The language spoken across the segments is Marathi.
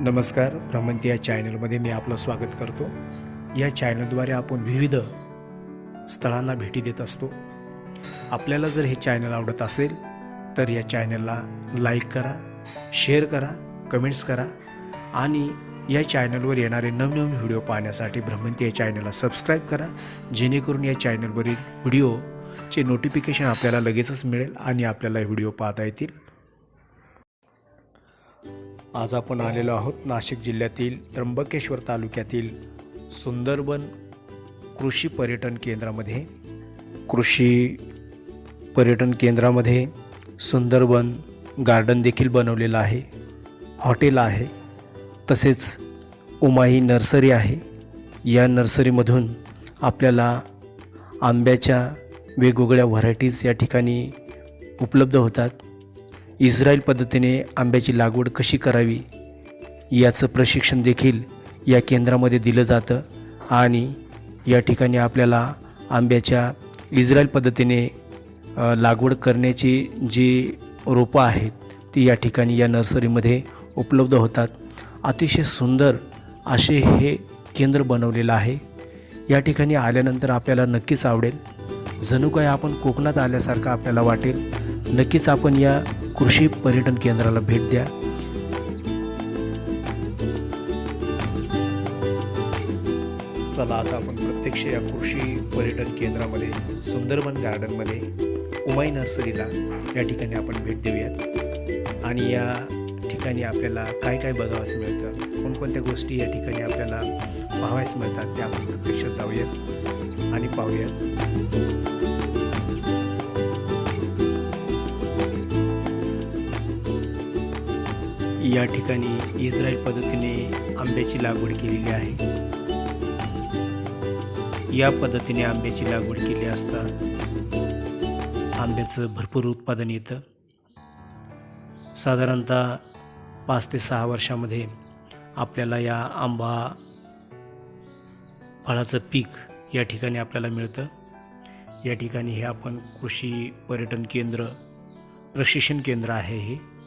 नमस्कार भ्रमंती या चॅनलमध्ये मी आपलं स्वागत करतो. या चॅनलद्वारे आपण विविध स्थळांना भेटी देत असतो. आपल्याला जर हे चॅनल आवडत असेल तर या चॅनलला लाईक करा शेअर करा कमेंट्स करा आणि या चॅनलवर येणारे नवनवीन व्हिडिओ पाहण्यासाठी भ्रमंती या चॅनलला सबस्क्राईब करा. जेणेकरून या चॅनलवरील व्हिडिओचे नोटिफिकेशन आपल्याला लगेचच मिळेल आणि आपल्याला व्हिडिओ पाहता येतील. आज आपण आलेलो आहोत नाशिक जिल्ह्यातील त्र्यंबकेश्वर तालुक्यातील सुंदरबन कृषी पर्यटन केंद्रामध्ये. कृषी पर्यटन केंद्रामध्ये सुंदरबन गार्डन देखील बनवलेलं आहे. हॉटेल आहे. तसेच उमाई नर्सरी आहे. या नर्सरीमधून आपल्याला आंब्याच्या वेगवेगळ्या व्हरायटीज या ठिकाणी उपलब्ध होतात. इस्रायल पद्धतीने आंब्याची लागवड कशी करावी याचं प्रशिक्षण देखील या केंद्रामध्ये दिलं जातं आणि या ठिकाणी आपल्याला आंब्याच्या इस्रायल पद्धतीने लागवड करण्याची जी रोपं आहेत ती या ठिकाणी या नर्सरीमध्ये उपलब्ध होतात. अतिशय सुंदर असे हे केंद्र बनवलेलं आहे. या ठिकाणी आल्यानंतर आपल्याला नक्कीच आवडेल. जणू काय आपण कोकणात आल्यासारखं आपल्याला वाटेल. नक्कीच आपण या कृषी पर्यटन केंद्राला भेट द्या. चला आता आपण प्रत्यक्ष या कृषी पर्यटन केंद्रामध्ये सुंदरबन गार्डनमध्ये उमाई नर्सरीला या ठिकाणी आपण भेट देऊयात. आणि या ठिकाणी आपल्याला काय काय बघावयास मिळतं कोणकोणत्या गोष्टी या ठिकाणी आपल्याला पाहावयास मिळतात त्या आपण प्रत्यक्ष जाऊयात आणि पाहूयात. या ठिकाणी इस्रायल पद्धतीने आंब्याची लागवड केलेली आहे. या पद्धतीने आंब्याची लागवड केली असता आंब्याचं भरपूर उत्पादन येतं. साधारणतः पाच ते सहा वर्षामध्ये आपल्याला या आंबा फळाचं पीक या ठिकाणी आपल्याला मिळतं. या ठिकाणी हे आपण कृषी पर्यटन केंद्र प्रशिक्षण केंद्र आहे हे.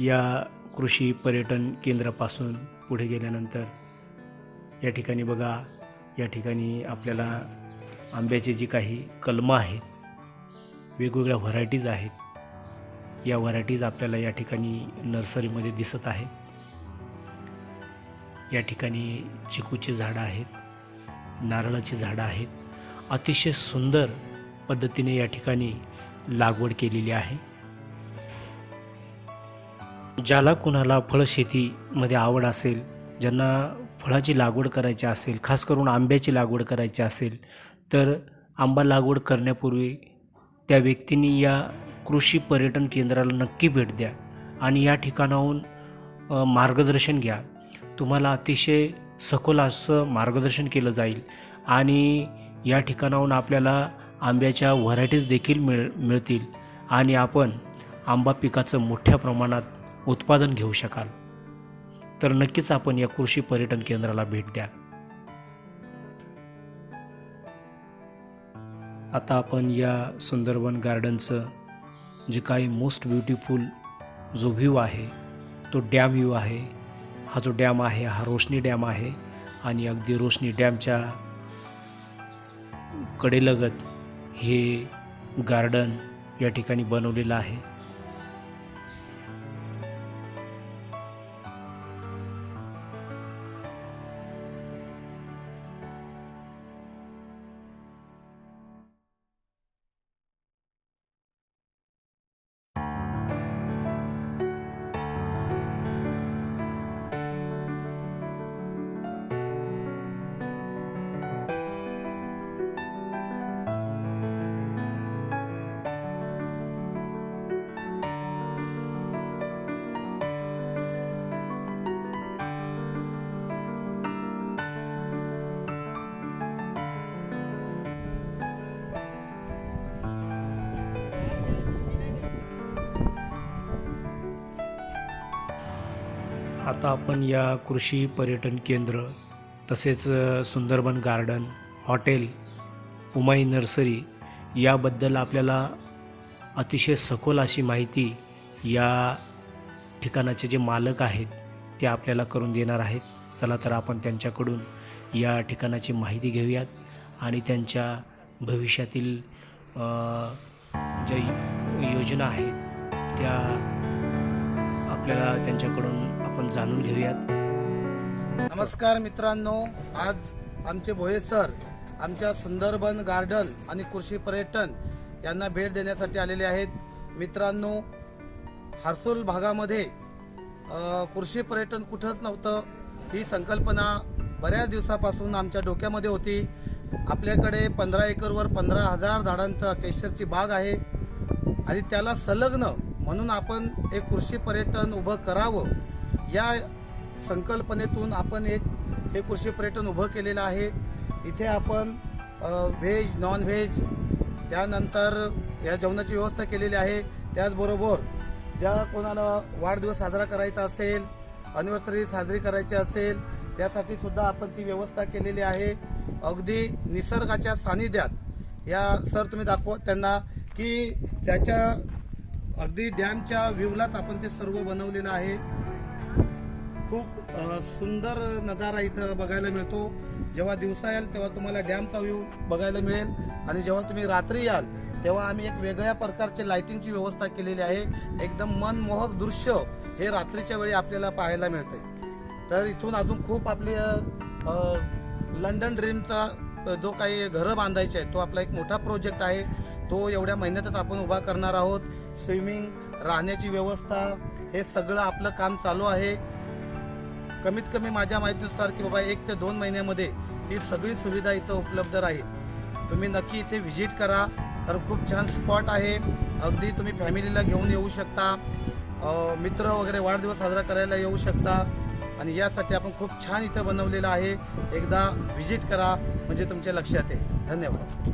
या कृषी पर्यटन केंद्रापासून पुढे गेल्यानंतर या ठिकाणी बघा या ठिकाणी आपल्याला आंब्याचे जी काही कलमं आहेत वेगवेगळ्या व्हरायटीज आहेत. या व्हरायटीज आपल्याला या ठिकाणी नर्सरीमध्ये दिसत आहेत. या ठिकाणी चिकूची झाडं आहेत नारळाची झाडं आहेत. अतिशय सुंदर पद्धतीने या ठिकाणी लागवड केलेली आहे. ज्याला कुणाला फळशेतीमध्ये आवड असेल ज्यांना फळाची लागवड करायची असेल खास करून आंब्याची लागवड करायची असेल तर आंबा लागवड करण्यापूर्वी त्या व्यक्तींनी या कृषी पर्यटन केंद्राला नक्की भेट द्या आणि या ठिकाणाहून मार्गदर्शन घ्या. तुम्हाला अतिशय सखोल असं मार्गदर्शन केलं जाईल आणि या ठिकाणाहून आपल्याला आंब्याच्या व्हरायटीज देखील मिळ मिळतील आणि आपण आंबा पिकाचं मोठ्या प्रमाणात उत्पादन घेऊ शकाल. तर नक्कीच आपण या कृषी पर्यटन केंद्राला भेट द्या. आता आपण या सुंदरबन गार्डनचं जे काही मोस्ट ब्युटिफुल जो व्ह्यू आहे तो डॅम व्ह्यू आहे हा जो डॅम आहे हा रोशनी डॅम आहे आणि अगदी रोशनी डॅमच्या कडेलगत हे गार्डन या ठिकाणी बनवलेलं आहे. आता आपण या कृषी पर्यटन केंद्र तसेच Sundarban garden hotel Umai nursery याबद्दल आपल्याला अतिशय सखोल अशी माहिती या ठिकाणाचे जे मालक आहेत ते आपल्याला करून देणार आहेत. चला तर आपण त्यांच्याकडून या ठिकाणाची माहिती घेऊयात आणि त्यांच्या भविष्यातील ज्या योजना आहेत त्या आपल्याला त्यांच्याकडून आपण जाणून घेऊयात. नमस्कार मित्रांनो आज आमचे भोये सर आमच्या सुंदरबन गार्डन आणि कृषी पर्यटन यांना भेट देण्यासाठी आलेले आहेत. मित्रांनो हर्सूल भागामध्ये कृषी पर्यटन कुठंच नव्हतं. ही संकल्पना बऱ्याच दिवसापासून आमच्या डोक्यामध्ये होती. आपल्याकडे पंधरा एकरवर पंधरा हजार झाडांचा केशरची बाग आहे आणि त्याला संलग्न म्हणून आपण एक कृषी पर्यटन उभं करावं या संकल्पनेतून आपण एक हे कृषी पर्यटन उभं केलेलं आहे. इथे आपण व्हेज नॉन व्हेज त्यानंतर या जेवणाची व्यवस्था केलेली आहे. त्याचबरोबर ज्या कोणाला वाढदिवस साजरा करायचा असेल अनिव्हर्सरी साजरी करायची असेल त्यासाठी सुद्धा आपण ती व्यवस्था केलेली आहे. अगदी निसर्गाच्या सानिध्यात. या सर तुम्ही दाखवा त्यांना की त्याच्या अगदी डॅमच्या व्ह्यूलाच आपण ते सर्व बनवलेलं आहे. खूप सुंदर नजारा इथं बघायला मिळतो. जेव्हा दिवसा याल तेव्हा तुम्हाला डॅमचा व्ह्यू बघायला मिळेल. आणि जेव्हा तुम्ही रात्री याल तेव्हा आम्ही एक वेगळ्या प्रकारचे लाइटिंगची व्यवस्था केलेली आहे. एकदम मनमोहक दृश्य हे रात्रीच्या वेळी आपल्याला पाहायला मिळते तर इथून अजून खूप आपले लंडन ड्रीमचा जो काही घरं बांधायचे आहे तो आपला एक मोठा प्रोजेक्ट आहे. तो एवढ्या महिन्यातच आपण उभा करणार आहोत. स्विमिंग राहण्याची व्यवस्था हे सगळं आपलं काम चालू आहे. कमीत कमी माझ्या माहितीनुसार की बाबा एक ते दोन महिन्यामध्ये ही सगळी सुविधा इथं उपलब्ध राहील. तुम्ही नक्की इथे व्हिजिट करा. कारण खूप छान स्पॉट आहे. अगदी तुम्ही फॅमिलीला घेऊन येऊ शकता. मित्र वगैरे वाढदिवस साजरा करायला येऊ शकता. आणि यासाठी आपण खूप छान इथं बनवलेलं आहे. एकदा व्हिजिट करा. म्हणजे तुमच्या लक्षात येईल. धन्यवाद.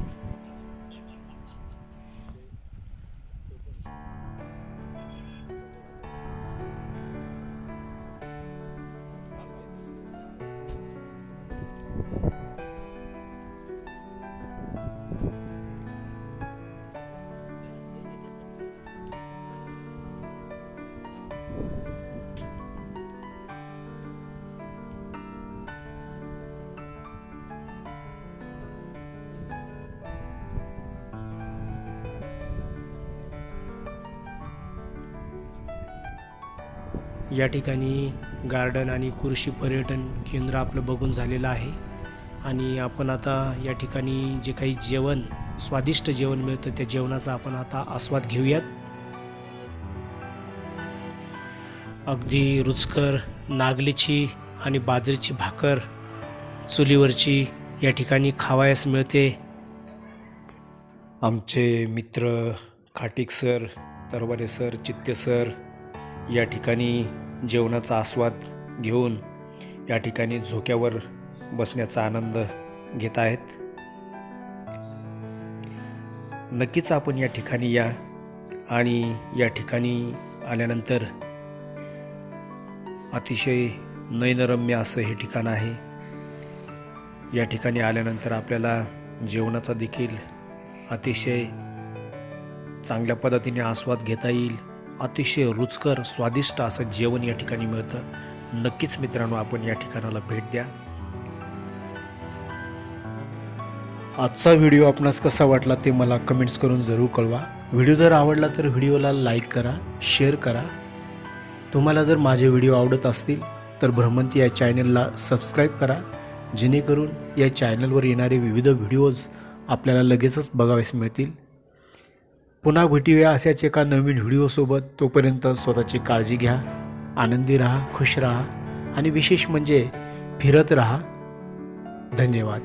या ठिकाणी गार्डन आणि कृषी पर्यटन केंद्र आपलं बघून झालेलं आहे. आणि आपण आता या ठिकाणी जे काही जेवण स्वादिष्ट जेवण मिळतं त्या जेवणाचा आपण आता आस्वाद घेऊयात. अगदी रुचकर नागलीची आणि बाजरीची भाकर चुलीवरची या ठिकाणी खावायस मिळते. आमचे मित्र Khatik sir Taravare sir Chitte sir या ठिकाणी जेवणाचा आस्वाद घेऊन या ठिकाणी झोक्यावर बसण्याचा आनंद घेत आहेत. नक्कीच आपण या ठिकाणी या आणि या ठिकाणी आल्यानंतर अतिशय नयनरम्य असं हे ठिकाण आहे. या ठिकाणी आल्यानंतर आपल्याला जेवणाचा देखील अतिशय चांगल्या पद्धतीने आस्वाद घेता येईल. अतिशय रुचकर स्वादिष्ट असं जेवण या ठिकाणी मिळतं. नक्कीच मित्रांनो आपण या ठिकाणाला भेट द्या. आजचा व्हिडिओ आपणास कसा वाटला ते मला कमेंट्स करून जरूर कळवा. व्हिडिओ जर आवडला तर व्हिडिओला लाईक करा शेअर करा. तुम्हाला जर माझे व्हिडिओ आवडत असतील तर भ्रमंती या चॅनलला सबस्क्राईब करा. जेणेकरून या चॅनलवर येणारे विविध व्हिडिओज आपल्याला लगेचच बघावेस मिळतील. पुन्हा भेटूया अशाच एका नवीन व्हिडिओसोबत तोपर्यंत स्वतःची काळजी घ्या आनंदी राहा खुश राहा आणि विशेष म्हणजे फिरत राहा. धन्यवाद.